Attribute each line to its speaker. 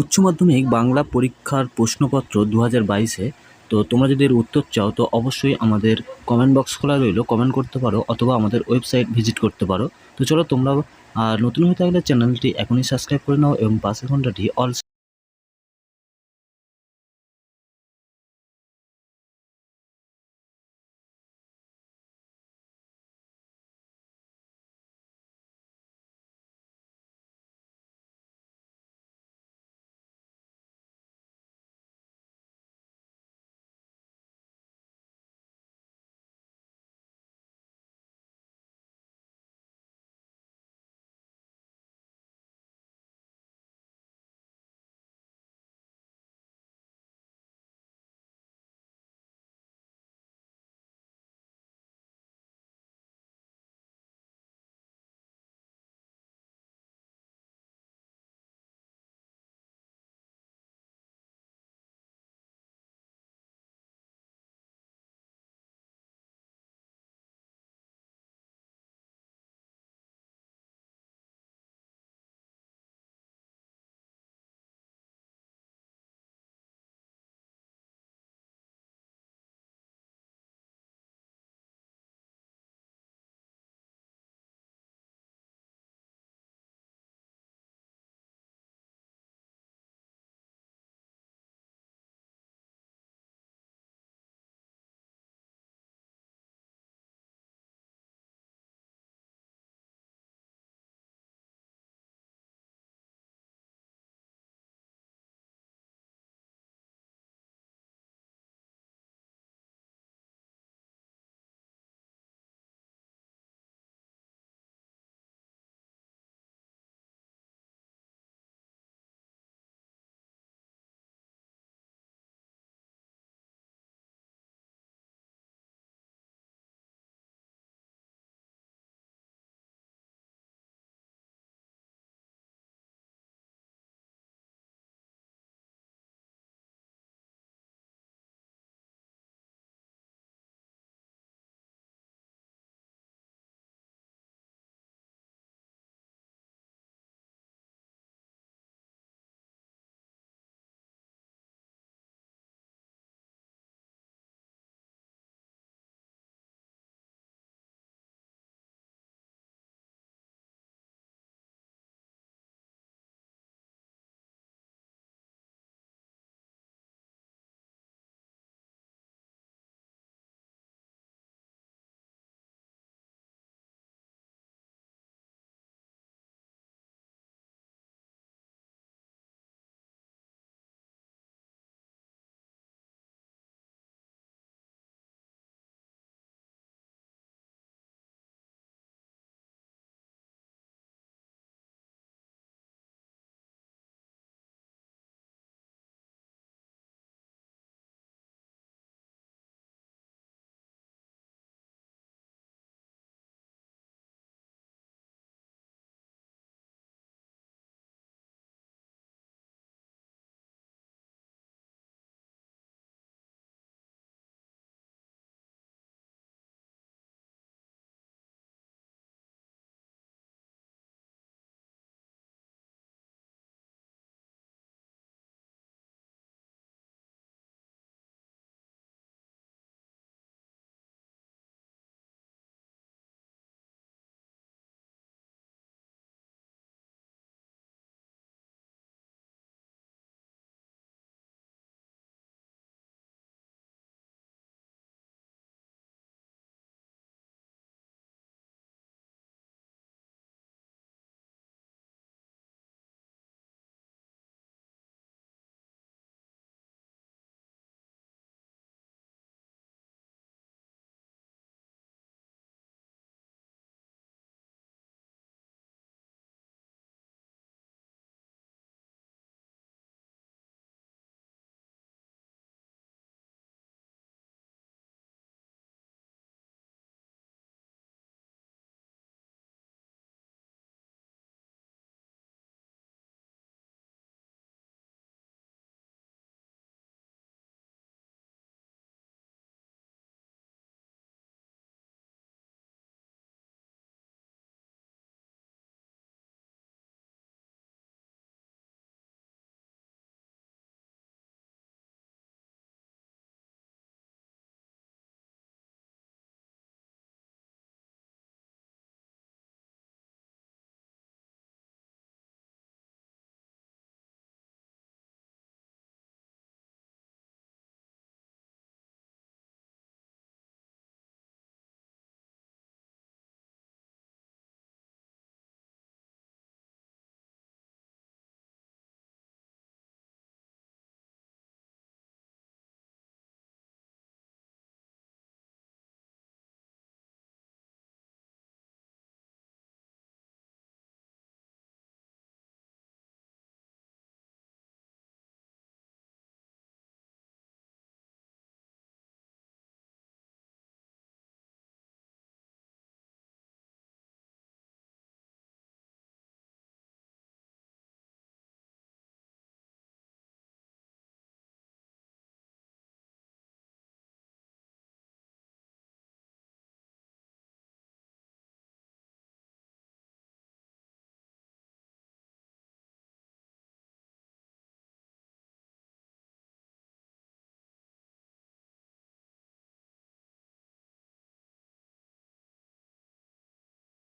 Speaker 1: উচ্চ মাধ্যমিক বাংলা পরীক্ষার প্রশ্নপত্র দু হাজার বাইশে, তো তোমরা যদি এর উত্তর চাও, তো অবশ্যই আমাদের কমেন্ট বক্স খোলা রইল। কমেন্ট করতে পারো অথবা আমাদের ওয়েবসাইট ভিজিট করতে পারো। তো চলো তোমরা আর নতুন হয়ে থাকলে চ্যানেলটি এখনই সাবস্ক্রাইব করে নাও এবং পাশের ঘন্টাটি অল